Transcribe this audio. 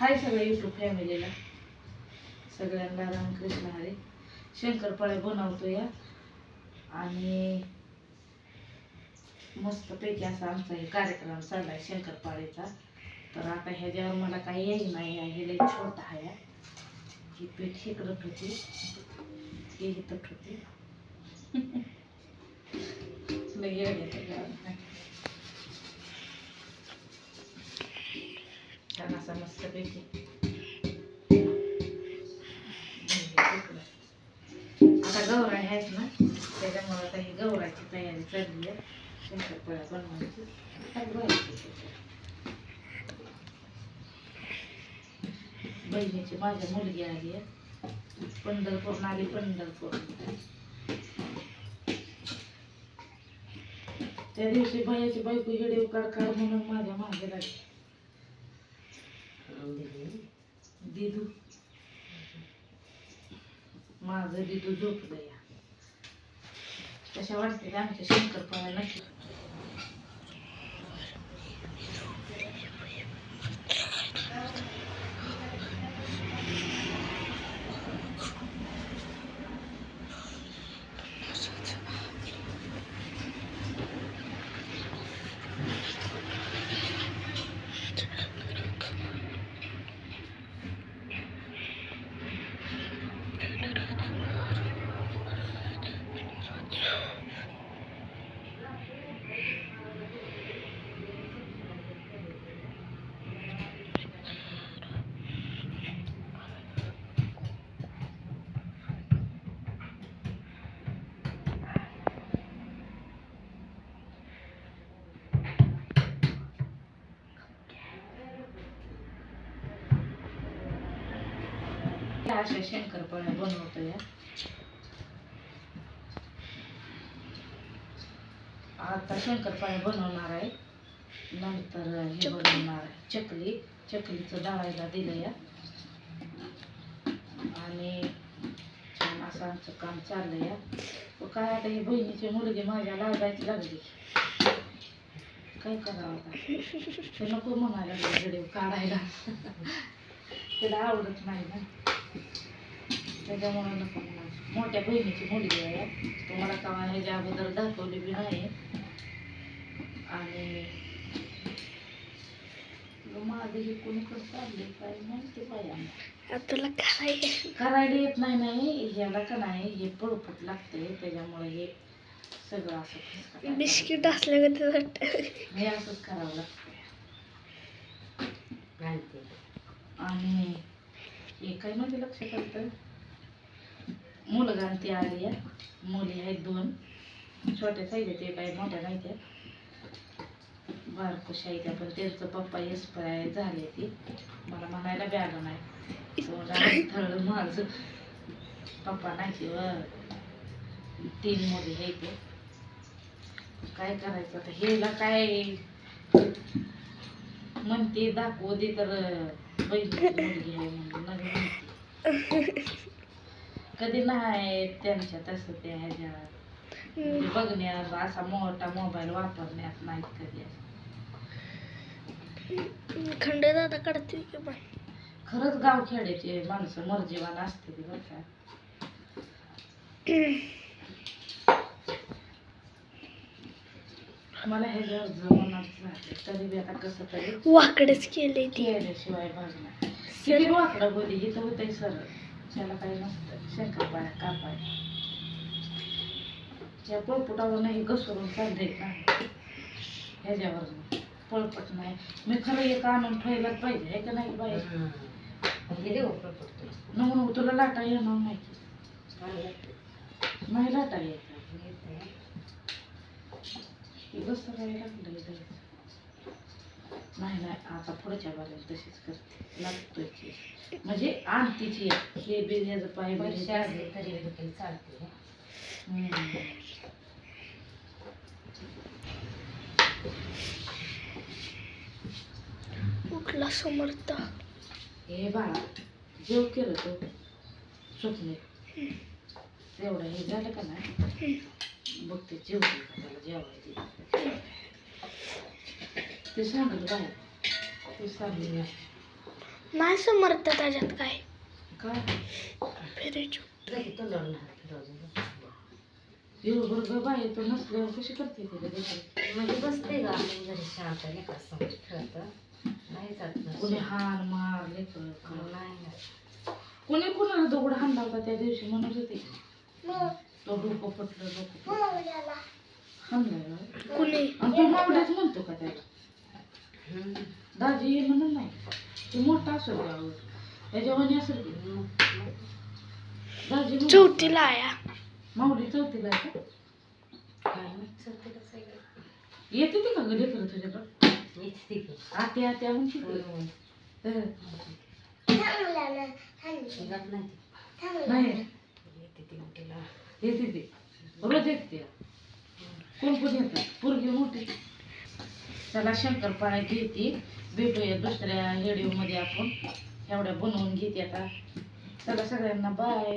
हाय सगळं युट्यूब फॅमिलीला. सगळ्यांना रामकृष्ण हरे. शंकरपाळे बनवतो या आणि मस्तपैकी असा आमचा हे कार्यक्रम चाललाय शंकरपाळेचा. तर आता ह्याच्यावर मला काही येई नाही आहे हे लई छोटा आहे ही. पीठ इकडत होती हे इथत होती लई तयारी शंकरपाळ्या बनवायची बहिणीची माझ्या मुलगी आली आहे पंढरपूर आली पंढरपूर त्या दिवशी भयाची बायको हिडे काढ काढ म्हणून माझ्या मागे लागली दिदू माझं दिदू झोपलं या कशा वाटते ते आमच्या शंकरपाळ्या अशा शंकरपाळ्या बनवतो या आता शंकरपाळ्या बनवणार आहे. नंतर हे बनवणार आहे. चकली. चकलीचं दळायला दिलं या आणि छान असं आमचं काम चाललं या काय आता ही बहिणीची मुलगी माझ्या लागायची लागली. काय करावं आता? ते नको म्हणायला व्हिडिओ काढायला. तिला आवडत नाही ना. त्याच्यामुळे नको मोठ्या बहिणीची मुलगी आहे. तुम्हाला कवा ह्याच्या अगोदर दाखवली बी नाही आणि माझं हे कोणीकडे चालले काय माहिती पाहिजे तुला काय करायला येत नाही नाही ह्याला का नाही हे पळपट लागते त्याच्यामुळे हे सगळं असं बिस्किट असलं का वाटतं. हे असंच करावं लागतं आणि एकाही काय मध्ये लक्षात आलं मुलगा आणि आली आहे. मुली आहेत दोन. छोट्या साईज ते काही मोठ्या नाही त्या. बारकुश आहे त्या पण त्यांचं पप्पा एक्सपायर झाले ती. मला म्हणायला बॅग नाही थळ माझं. पप्पा नाही की तीन मुली आहे ते. काय करायचं आता? हेला काय? म्हणते दाखवू दे तर. कधी नाही त्यांच्या तसं ते ह्याच्यात म्हणजे बघण्यात असा मोठा मोबाईल वापरण्यात नाहीत कधी असं. खंड दादा काढते की पण खरंच गाव खेड्याचे माणसं मर्जीवान असते ती बरं का मला हे जर झाले तरी बी आता कसं तरी वाकडच केले ती. केल्याशिवाय भाजणार किती वाकडं बोली इथं होतंय सरळ. त्याला काही नसतं शंकरपाळ्या कापाय त्या पळपुटावर नाही घसरून चाललंय ना ह्याच्यावर. पळपट नाही. मी खरं एक आणून ठेवायलाच पाहिजे हे का नाही पाहिजे नको तुला लाटा येणार नाही. की. नाही लाटा येत. घसरायला लागलंय लय. नाही नाही आता पुढच्या बाजूला तशीच करते लागतोय. म्हणजे आणतीची. हे बिर्याचं पाय उठला समर्थ हे बाळा जेव केलं तो स्वप्ने तेवढं हे झालं का नाही बघते जेवते का त्याला जेवायला? ते सांगत बाहेर. ते सांगले नाही समर्थ त्याच्यात काय? काय? फिरायची दिवसभर ग बाई तो नसल्यावर कशी करते देखील म्हणजे बसते का घरी शांत लेकर समोर खेळत. नाही जात कोणी हान मार लेकर नाही. कोणी कोणाला दगड हाणला होता त्या दिवशी? म्हणत होते. तो डोकं पटलं डोकं हाणलाय म्हणतो का त्याला. दाजी हे म्हणून नाही ते मोठा असेल त्यावर त्याच्यावानी असेल की दाजी. चौथीला आया माऊली चौथीला आहे का काय माहीत आहे. येते ती का ग लेकरं तुझ्याकडं मीच ती. आत्या आत्या म्हणते. नाही येते ती मोठीला. येते ते रोज येते कोण कोण येतात पोरगी मोठी. त्याला शंकरपाळ्या घेते. भेटूया दुसऱ्या व्हिडिओमध्ये आपण. एवढ्या बनवून घेते आता. चला सगळ्यांना बाय